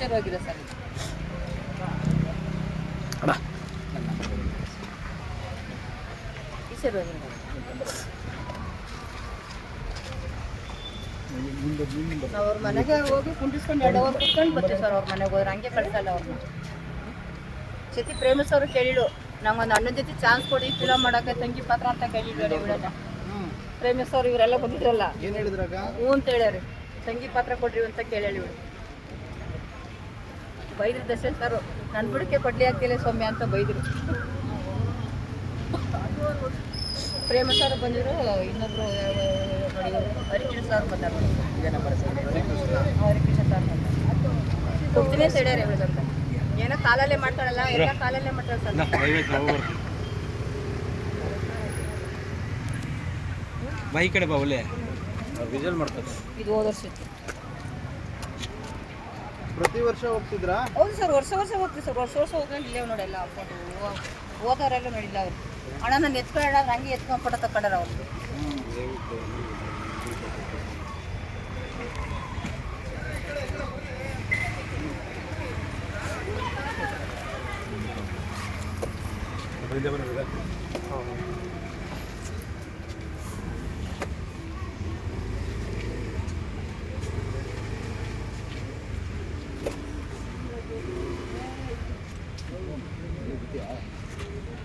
Sir. ನಾವು ಅವ್ರ ಮನೆಗೆ ಹೋಗಿ ಕುಂಡಿಸ್ಕೊಂಡು ಎರಡು ಅವರ್ ಕುತ್ಕೊಂಡು ಬರ್ತೀವಿ ಸರ್ ಅವ್ರ ಮನೆಗೆ ಹೋದ್ರೆ. ಹಂಗೆ ಕಳ್ಸಲ್ಲ ಅವ್ರನ್ನ ಜೊತೆ ಪ್ರೇಮಿಸ್ ಅವರು ಕೇಳಿಳು ನಂಗೊಂದು ಅಣ್ಣನ ಜೊತೆ ಚಾನ್ಸ್ ಕೊಡಿ ಫಿಲಮ್ ಮಾಡಕ್ಕೆ ತಂಗಿ ಪಾತ್ರ ಅಂತ ಕೇಳಿದ್ವಿ ಇವಳನ್ನ ಪ್ರೇಮಿಸ್ ಅವ್ರು ಇವರೆಲ್ಲ ಬಂದಿದ್ರಲ್ಲ. ಏನು ಹೇಳಿದ್ರಾಗ ಹ್ಞೂ ಅಂತ ಹೇಳ್ಯಾರಿ. ತಂಗಿ ಪಾತ್ರ ಕೊಡ್ರಿ ಅಂತ ಕೇಳಿ ಇವಳು ಬೈದ್ರು ದರ್ಶನ್ ಸರ್ ನನ್ನ ಬುಡಕ್ಕೆ ಕೊಡ್ಲಿ ಆಗ್ತಿಲ್ಲ ಸೌಮ್ಯ ಅಂತ ಬೈದ್ರು. ಪ್ರೇಮ ಸರ್ ಬಂದಿದ್ರು ಇನ್ನೊಬ್ರು ನೋಡಿ ಹರಿಕೃಷ್ಣ ಸರ್ ಬಂದಾರ. ಹರಿಕೃಷ್ಣ ಸರ್ ಬಂದ ಕೊಡ್ತೀನಿ ಹೇಳ್ಯಾರ ಇವಳಂತ ಏನೋ ಕಾಲಲ್ಲೇ ಮಾಡ್ತಾಳಲ್ಲ ಎಲ್ಲ ಕಾಲಲ್ಲೇ ಮಾಡ್ತಾಳೆ ಸರ್ ಬೈ ಕಡೆ ಬಾ ಒಳ್ಳೆ. ವಿಜಲ್ ಮಾಡ್ತಾರೆ ಇದು ಹೋದ ವರ್ಷದ್ದು ಪ್ರತಿ ವರ್ಷ ಹೋಗ್ತಿದ್ರಾ? ಹೌದು ಸರ್ ವರ್ಷ ವರ್ಷ ಹೋಗ್ತೀವಿ ಸರ್. ವರ್ಷ ವರ್ಷ ಹೋಗ್ಕೊಂಡು ಇಲ್ಲೇ ನೋಡಿಲ್ಲ ಫೋಟೋ ಹೋದವರೆಲ್ಲ ನೋಡಿಲ್ಲ ಅವರು. ಹಣ ನಾನು ಎತ್ಕೊಳ್ಳ ಹಂಗೆ ಎತ್ಕೊಂಡು ಫೋಟೋ ತಕೊಂಡಾರ ಅವ್ರು. Bye Yeah.